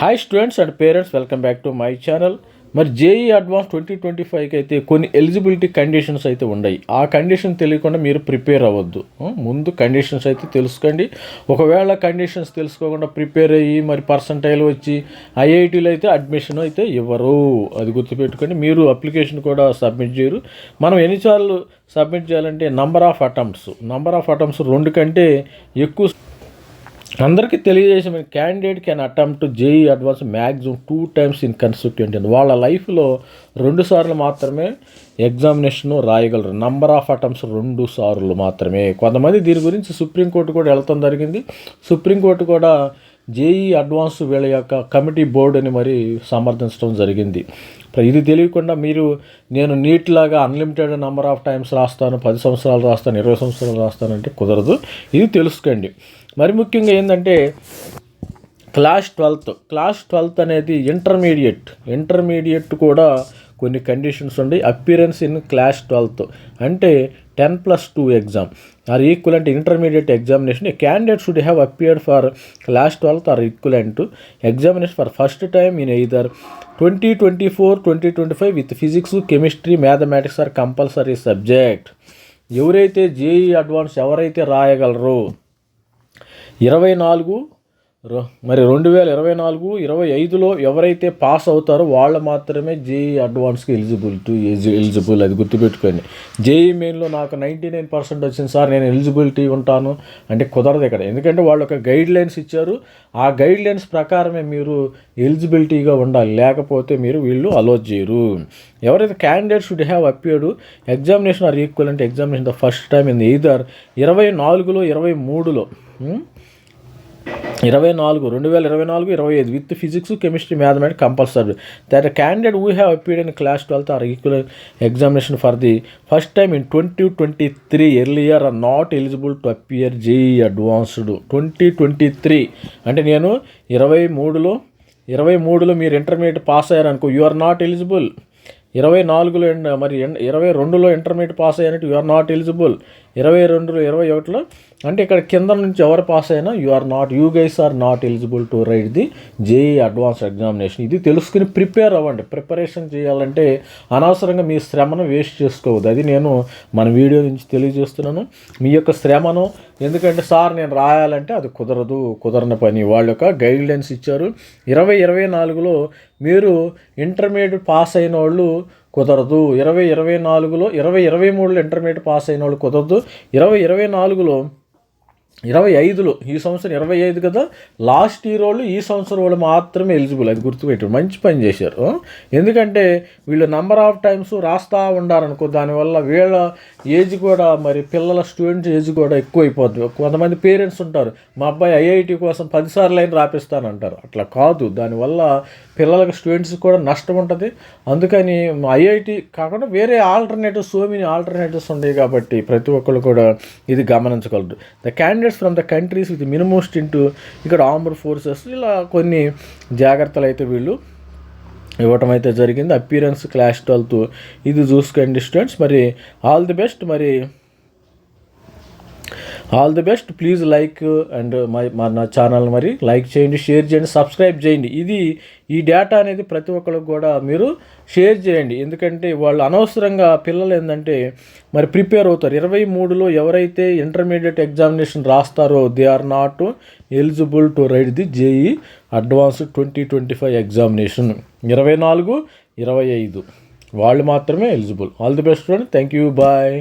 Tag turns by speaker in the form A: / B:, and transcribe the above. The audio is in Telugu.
A: Hi students and parents welcome back to my channel మరి జేఈ అడ్వాన్స్ ట్వంటీ ట్వంటీ ఫైవ్కి అయితే కొన్ని ఎలిజిబిలిటీ కండిషన్స్ అయితే ఉన్నాయి ఆ కండిషన్ తెలియకుండా మీరు ప్రిపేర్ అవ్వద్దు. ముందు కండిషన్స్ అయితే తెలుసుకోండి. ఒకవేళ కండిషన్స్ తెలుసుకోకుండా ప్రిపేర్ అయ్యి మరి పర్సంటైల్ వచ్చి ఐఐటీలో అయితే అడ్మిషన్ అయితే ఇవ్వరు. అది గుర్తుపెట్టుకోండి. మీరు అప్లికేషన్ కూడా సబ్మిట్ చేయరు. మనం ఎన్నిసార్లు సబ్మిట్ చేయాలంటే number of attempts number of attempts రెండు కంటే ఎక్కువ అందరికీ తెలియజేసిన candidate can attempt JEE advance maximum two times in consequent అని వాళ్ళ లైఫ్లో రెండు సార్లు మాత్రమే ఎగ్జామినేషన్ రాయగలరు. నంబర్ ఆఫ్ అటెంప్ట్స్ రెండు సార్లు మాత్రమే. కొంతమంది దీని గురించి సుప్రీంకోర్టు కూడా వెళ్తాం జరిగింది. సుప్రీంకోర్టు కూడా జేఈ అడ్వాన్స్ వీళ్ళ యొక్క కమిటీ బోర్డుని మరి సమర్థించడం జరిగింది. ఇది తెలియకుండా మీరు నేను నీట్ లాగా అన్లిమిటెడ్ నెంబర్ ఆఫ్ టైమ్స్ రాస్తాను పది సంవత్సరాలు రాస్తాను ఇరవై సంవత్సరాలు రాస్తానంటే కుదరదు. ఇది తెలుసుకోండి. మరి ముఖ్యంగా ఏంటంటే క్లాస్ ట్వెల్త్ క్లాస్ ట్వెల్త్ అనేది ఇంటర్మీడియట్ ఇంటర్మీడియట్ కూడా కొన్ని కండిషన్స్ ఉన్నాయి అపీరెన్స్ ఇన్ క్లాస్ ట్వెల్త్ అంటే ten plus two exam or equivalent intermediate examination candidate should have appeared for class twelfth or equivalent examination for first time in either twenty twenty four twenty twenty five with physics chemistry mathematics are compulsory subject ఎవరైతే జేఈ అడ్వాన్స్ ఎవరైతే రాయగలరో ఇరవై నాలుగు మరి రెండు వేల ఇరవై నాలుగు ఇరవై ఐదులో ఎవరైతే పాస్ అవుతారో వాళ్ళు మాత్రమే జేఈ అడ్వాన్స్కి ఎలిజిబుల్ టు ఎలిజిబుల్ అది గుర్తుపెట్టుకోండి. జేఈ మెయిన్లో నాకు నైంటీ నైన్ పర్సెంట్ వచ్చింది సార్ నేను ఎలిజిబిలిటీ ఉంటాను. అంటే కుదరదు ఇక్కడ. ఎందుకంటే వాళ్ళు ఒక గైడ్ లైన్స్ ఇచ్చారు. ఆ గైడ్ లైన్స్ ప్రకారమే మీరు ఎలిజిబిలిటీగా ఉండాలి. లేకపోతే మీరు వీళ్ళు అలో చేయరు. ఎవరైతే candidate should have appeared examination or equal అంటే examination the first time in either ఇరవై నాలుగులో ఇరవై మూడులో ఇరవై నాలుగు రెండు వేల ఇరవై నాలుగు ఇరవై ఐదు with physics chemistry mathematics compulsory. That candidate we have appeared in class twelfth or equal examination for the first time in twenty twenty three early year are not eligible to appear JEE advanced twenty twenty three అంటే నేను ఇరవై మూడులో ఇరవై మూడులో మీరు ఇంటర్మీడియట్ పాస్ అయ్యారనుకో యు ఆర్ నాట్ ఎలిజిబుల్ ఇరవై నాలుగులో మరి ఎన్- ఇరవై రెండులో ఇంటర్మీడియట్ పాస్ అయ్యారంటే యు ఆర్ నాట్ ఎలిజిబుల్ ఇరవై రెండులో ఇరవై ఒకటిలో అంటే ఇక్కడ కింద నుంచి ఎవరు పాస్ అయినా you are not you guys are not eligible to write the JEE advance examination ఇది తెలుసుకుని ప్రిపేర్ అవ్వండి. ప్రిపరేషన్ చేయాలంటే అనవసరంగా మీ శ్రమను వేస్ట్ చేసుకోవద్దు. అది నేను మన వీడియో నుంచి తెలియజేస్తున్నాను. మీ యొక్క శ్రమను ఎందుకంటే సార్ నేను రాయాలంటే అది కుదరదు కుదరని పని. వాళ్ళ యొక్క గైడ్లైన్స్ ఇచ్చారు. ఇరవై ఇరవై నాలుగులో మీరు ఇంటర్మీడియట్ పాస్ అయిన వాళ్ళు కుదరదు. ఇరవై ఇరవై నాలుగులో ఇరవై ఇరవై మూడులో ఇంటర్మీడియట్ పాస్ అయిన వాళ్ళు కుదరదు. ఇరవై ఇరవై నాలుగులో ఇరవై ఐదులో ఈ సంవత్సరం ఇరవై ఐదు కదా లాస్ట్ ఇయర్ వాళ్ళు ఈ సంవత్సరం వాళ్ళు మాత్రమే ఎలిజిబుల్. అది గుర్తుపెట్టారు మంచి పని చేశారు. ఎందుకంటే వీళ్ళు నంబర్ ఆఫ్ టైమ్స్ రాస్తా ఉండారనుకో దానివల్ల వీళ్ళ ఏజ్ కూడా మరి పిల్లల స్టూడెంట్స్ ఏజ్ కూడా ఎక్కువ అయిపోతుంది కొంతమంది పేరెంట్స్ ఉంటారు మా అబ్బాయి ఐఐటి కోసం పదిసార్లు అయిన రాపిస్తానంటారు. అట్లా కాదు దానివల్ల పిల్లలకి స్టూడెంట్స్ కూడా నష్టం ఉంటుంది. అందుకని ఐఐటి కాకుండా వేరే ఆల్టర్నేటివ్స్ సో మెనీ ఆల్టర్నేటివ్స్ ఉన్నాయి కాబట్టి ప్రతి ఒక్కరు కూడా ఇది గమనించగలరు. The candidates from the countries with minimost into ఇక్కడ ఆర్మర్ ఫోర్సెస్ ఇలా కొన్ని జాగ్రత్తలు అయితే వీళ్ళు ఇవ్వటం అయితే జరిగింది. అపీరెన్స్ క్లాస్ ట్వెల్త్ ఇది చూసుకోండి స్టూడెంట్స్ మరి ఆల్ ది బెస్ట్. మరి all the best. Please like and my మా నా ఛానల్ మరి లైక్ చేయండి షేర్ చేయండి సబ్స్క్రైబ్ చేయండి. ఇది ఈ డేటా అనేది ప్రతి ఒక్కరికి కూడా మీరు షేర్ చేయండి. ఎందుకంటే వాళ్ళు అనవసరంగా పిల్లలు ఏంటంటే మరి ప్రిపేర్ అవుతారు. ఇరవై మూడులో ఎవరైతే intermediate examination రాస్తారో they are not eligible to write the JEE advance twenty twenty five examination. ఇరవై నాలుగు ఇరవై ఐదు. వాళ్ళు మాత్రమే eligible. All the best friend. Thank you bye.